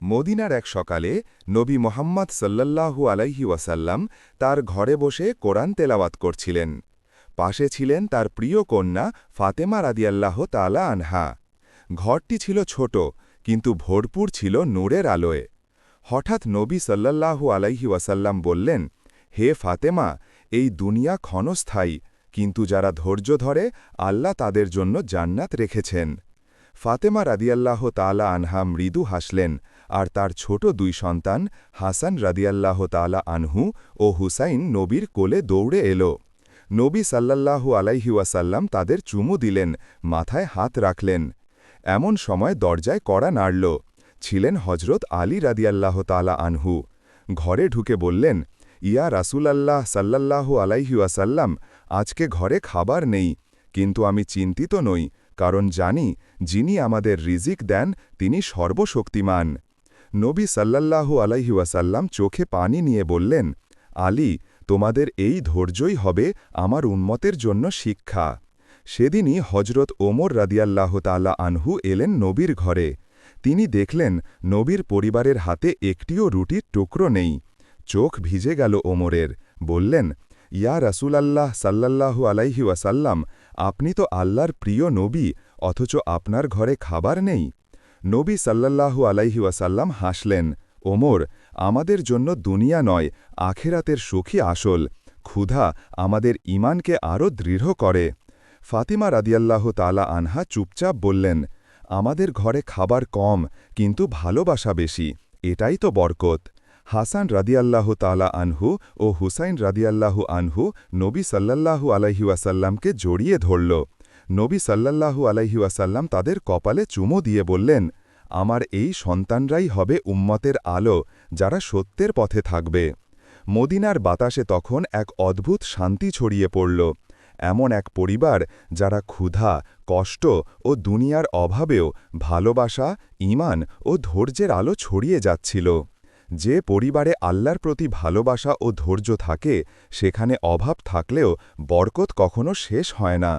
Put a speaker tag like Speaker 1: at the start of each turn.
Speaker 1: মদিনার এক সকালে নবী মোহাম্মদ সাল্লাল্লাহু আলাইহি ওয়াসাল্লাম তার ঘরে বসে কোরআন তেলাওয়াত করছিলেন। পাশে ছিলেন তার প্রিয় কন্যা ফাতেমা রাদিয়াল্লাহ তালা আনহা। ঘরটি ছিল ছোট, কিন্তু ভরপুর ছিল নূরের আলোয়। হঠাৎ নবী সাল্লাল্লাহু আলাইহি ওয়াসাল্লাম বললেন, হে ফাতেমা, এই দুনিয়া ক্ষণস্থায়ী, কিন্তু যারা ধৈর্য ধরে, আল্লাহ তাদের জন্য জান্নাত রেখেছেন। ফাতেমা রাদিয়াল্লাহ তালা আনহা মৃদু হাসলেন, আর তার ছোট দুই সন্তান হাসান রাদিয়াল্লাহ তালা আনহু ও হুসাইন নবীর কোলে দৌড়ে এলো। নবী সাল্লাল্লাহু আলাইহিওয়াসাল্লাম তাদের চুমু দিলেন, মাথায় হাত রাখলেন। এমন সময় দরজায় কড়া নাড়ল, ছিলেন হজরত আলী রাদিয়াল্লাহ তালা আনহু। ঘরে ঢুকে বললেন, ইয়া রাসূলাল্লাহ সাল্লাল্লাহু আলাইহিওয়াসাল্লাম আজকে ঘরে খাবার নেই, কিন্তু আমি চিন্তিত নই কারণ জানি যিনি আমাদের রিজিক দেন, তিনি সর্বশক্তিমান। নবী সাল্লাল্লাহু আলাইহিওয়াসাল্লাম চোখে পানি নিয়ে বললেন, আলী, তোমাদের এই ধৈর্যই হবে আমার উন্মতের জন্য শিক্ষা। সেদিনই হজরত ওমর রাদিয়াল্লাহ তালা আনহু এলেন নবীর ঘরে। তিনি দেখলেন, নবীর পরিবারের হাতে একটিও রুটির টুকরো নেই। চোখ ভিজে গেল ওমরের। বললেন, ইয়া রাসূলাল্লাহ সাল্লাল্লাহু আলাইহি ওয়াসাল্লাম আপনি তো আল্লাহর প্রিয় নবী, অথচ আপনার ঘরে খাবার নেই। নবী সাল্লাল্লাহু আলাইহি ওয়াসাল্লাম হাসলেন, ওমর, আমাদের জন্য দুনিয়া নয়, আখেরাতের সুখী আসল। ক্ষুধা আমাদের ইমানকে আরও দৃঢ় করে। ফাতিমা রাদিয়াল্লাহ তালা আনহা চুপচাপ বললেন, আমাদের ঘরে খাবার কম, কিন্তু ভালোবাসা বেশি, এটাই তো বরকত। হাসান রাদিয়াল্লাহ তালা আনহু ও হুসাইন রাদিয়াল্লাহু আনহু নবী সাল্লাল্লাহু আলাইহিওয়াসাল্লামকে জড়িয়ে ধরল। নবী সাল্লাল্লাহু আলাইহিওয়াসাল্লাম তাদের কপালে চুমো দিয়ে বললেন, আমার এই সন্তানরাই হবে উম্মতের আলো, যারা সত্যের পথে থাকবে। মদিনার বাতাসে তখন এক অদ্ভুত শান্তি ছড়িয়ে পড়ল। এমন এক পরিবার যারা ক্ষুধা, কষ্ট ও দুনিয়ার অভাবেও ভালোবাসা ইমান ও ধৈর্যের আলো ছড়িয়ে যাচ্ছিল। যে পরিবারে আল্লাহর প্রতি ভালোবাসা ও ধৈর্য থাকে, সেখানে অভাব থাকলেও বরকত কখনো শেষ হয় না।